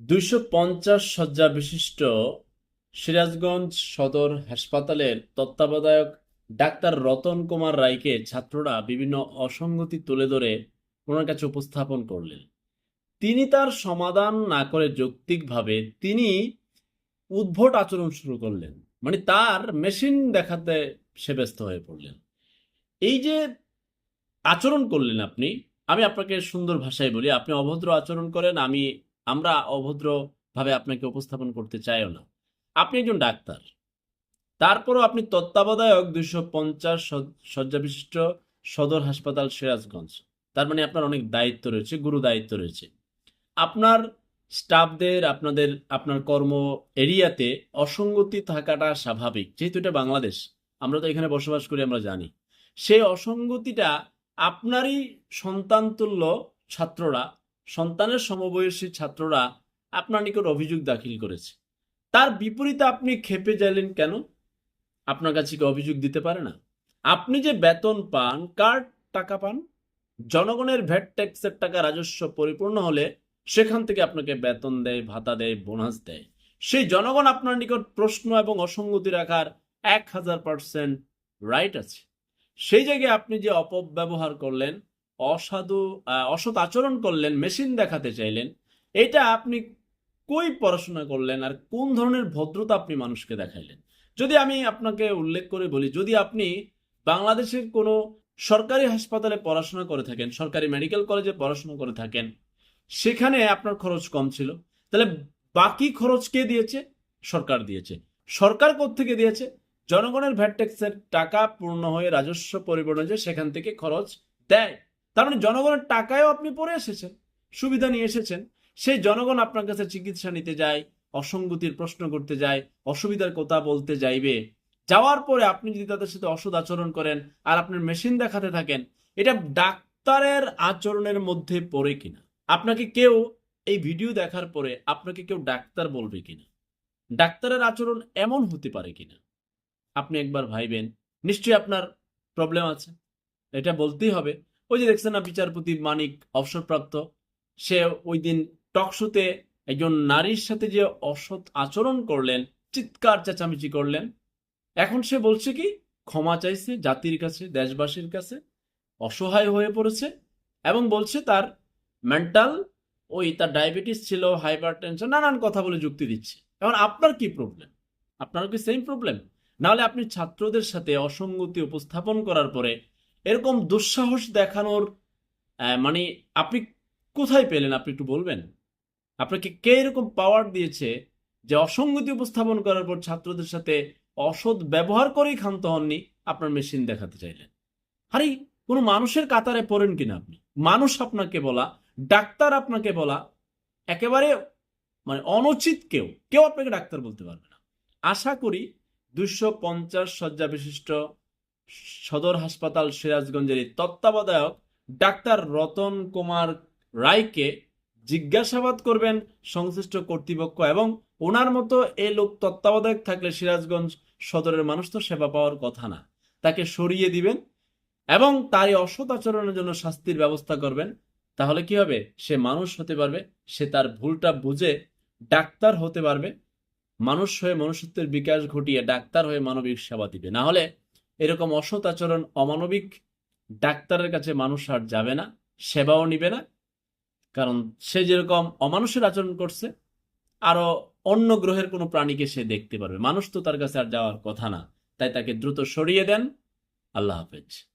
দুইশো পঞ্চাশ শয্যা বিশিষ্ট সিরাজগঞ্জ সদর হাসপাতালের তত্ত্বাবধায়ক ডাক্তার রতন কুমার রায়কে ছাত্ররা বিভিন্ন অসঙ্গতি তুলে ধরে ওনার কাছে উপস্থাপন করলেন। তিনি তার সমাধান না করে যৌক্তিকভাবে তিনি উদ্ভট আচরণ শুরু করলেন। মানে তার মেশিন দেখাতে সে ব্যস্ত হয়ে পড়লেন। এই যে আচরণ করলেন আপনি, আমি আপনাকে সুন্দর ভাষায় বলি, আপনি অভদ্র আচরণ করেন, আমি আমরা অভদ্রভাবে আপনাকে উপস্থাপন করতে চাইও না। আপনি একজন ডাক্তার। তারপরও আপনি তত্ত্বাবধায়ক দুইশো পঞ্চাশ শয্যা বিশিষ্ট সদর হাসপাতাল সিরাজগঞ্জ। তার মানে আপনার অনেক দায়িত্ব রয়েছে, গুরু দায়িত্ব রয়েছে। আপনার স্টাফদের, আপনাদের, আপনার কর্ম এরিয়াতে অসঙ্গতি থাকাটা স্বাভাবিক। যেহেতু এটা বাংলাদেশ, আমরা তো এখানে বসবাস করি, আমরা জানি। সেই অসঙ্গতিটা আপনারই সন্তানতুল্য ছাত্ররা সন্তানের সমবয়সী ছাত্ররা আপনার নিকট অভিযোগ দাখিল করেছে। তার বিপরীতে আপনি খেপে যাইলেন কেন? আপনার কাছে কি অভিযোগ দিতে পারে না? আপনি যে বেতন পান, কার টাকা পান? জনগণের ভ্যাট ট্যাক্সের টাকা রাজস্ব পরিপূর্ণ হলে সেখান থেকে আপনাকে বেতন দেয়, ভাতা দেয়, বোনাস দেয়। সেই জনগণ আপনার নিকট প্রশ্ন এবং অসঙ্গতি রাখার এক হাজার পার্সেন্ট রাইট আছে। সেই জায়গায় আপনি যে অপব্যবহার করলেন অসাধু অসৎ আচরণ করলেন মেশিন দেখাতে চাইলেন, এটা আপনি কই পড়াশোনা করলেন আর কোন ধরনের ভদ্রতা আপনি মানুষকে দেখাইলেন? যদি আমি আপনাকে উল্লেখ করে বলি, যদি আপনি বাংলাদেশের কোনো সরকারি হাসপাতালে পড়াশোনা করে থাকেন, সরকারি মেডিকেল কলেজে পড়াশোনা করে থাকেন, সেখানে আপনার খরচ কম ছিল, তাহলে বাকি খরচ কে দিয়েছে? সরকার দিয়েছে। সরকার থেকে দিয়েছে? জনগণের ভ্যাট ট্যাক্সের টাকা পূর্ণ হয়ে রাজস্ব পরিবহনে যে সেখান থেকে খরচ দেয়। তার মানে জনগণের টাকায়ও আপনি পরে এসেছেন, সুবিধা নিয়ে এসেছেন। সেই জনগণ আপনার কাছে চিকিৎসা নিতে যায়, অসঙ্গতির প্রশ্ন করতে যায়, অসুবিধার কথা বলতে যাইবে। যাওয়ার পরে আপনি যদি তাদের সাথে অসৎ আচরণ করেন আর আপনার মেশিন দেখাতে থাকেন, এটা ডাক্তারের আচরণের মধ্যে পড়ে কিনা? আপনাকে কেউ এই ভিডিও দেখার পরে আপনাকে কেউ ডাক্তার বলবে কিনা? ডাক্তারের আচরণ এমন হতে পারে কিনা? আপনি একবার ভাইবেন, নিশ্চয়ই আপনার প্রবলেম আছে। এটা বলতেই হবে। ওই যে দেখছেন না বিচারপতি মানিক অবসরপ্রাপ্ত? সে ওই দিন টকশোতে একজন নারীর সাথে যে অসৎ আচরণ করলেন, চিৎকার চেঁচামেচি করলেন, এখন সে বলছে কি, ক্ষমা চাইছে জাতির কাছে, দেশবাসীর কাছে, অসহায় হয়ে পড়েছে এবং বলছে তার মেন্টাল ওই তার ডায়াবেটিস ছিল হাইপার টেনশন নানান কথা বলে যুক্তি দিচ্ছে। এখন আপনার কি প্রবলেম আপনারও কি সেম প্রবলেম নাহলে আপনি ছাত্রদের সাথে অসঙ্গতি উপস্থাপন করার পরে এরকম দুঃসাহস দেখানোর মানে আপনি কোথায় পেলেন, আপনি একটু বলবেন? আপনাকে কে এরকম পাওয়ার দিয়েছে যে অসঙ্গতি উপস্থাপন করার পর ছাত্রদের সাথে অসৎ ব্যবহার করেই ক্ষান্ত হননি, আপনার মেশিন দেখাতে চাইলেন? আরে, কোনো মানুষের কাতারে পড়েন কিনা আপনি? মানুষ আপনাকে বলা, ডাক্তার আপনাকে বলা, একেবারে মানে অনুচিত কেউ কেউ আপনাকে ডাক্তার বলতে পারবে না। আশা করি দুশো পঞ্চাশ শয্যা বিশিষ্ট সদর হাসপাতাল সিরাজগঞ্জের তত্ত্বাবধায়ক ডাক্তার রতন কুমার রায়কে জিজ্ঞাসাবাদ করবেন সংশ্লিষ্ট কর্তৃপক্ষ এবং ওনার মতো এ লোক তত্ত্বাবধায়ক থাকলে সিরাজগঞ্জ সদরের মানুষ তো সেবা পাওয়ার কথা না। তাকে সরিয়ে দিবেন এবং তার এই অসৎ আচরণের জন্য শাস্তির ব্যবস্থা করবেন। তাহলে কি হবে? সে মানুষ হতে পারবে, সে তার ভুলটা বুঝে ডাক্তার হতে পারবে, মানুষ হয়ে মনুষ্যত্বের বিকাশ ঘটিয়ে ডাক্তার হয়ে মানবিক সেবা দিবে। না হলে এরকম অসৎ আচরণ অমানবিক ডাক্তারের কাছে মানুষ আর যাবে না, সেবাও নিবে না। কারণ সে যেরকম অমানুষের আচরণ করছে আরও অন্য গ্রহের কোনো প্রাণীকে সে দেখতে পারবে। মানুষ তো তার কাছে আর যাওয়ার কথা না। তাই তাকে দ্রুত সরিয়ে দেন। আল্লাহ হাফেজ।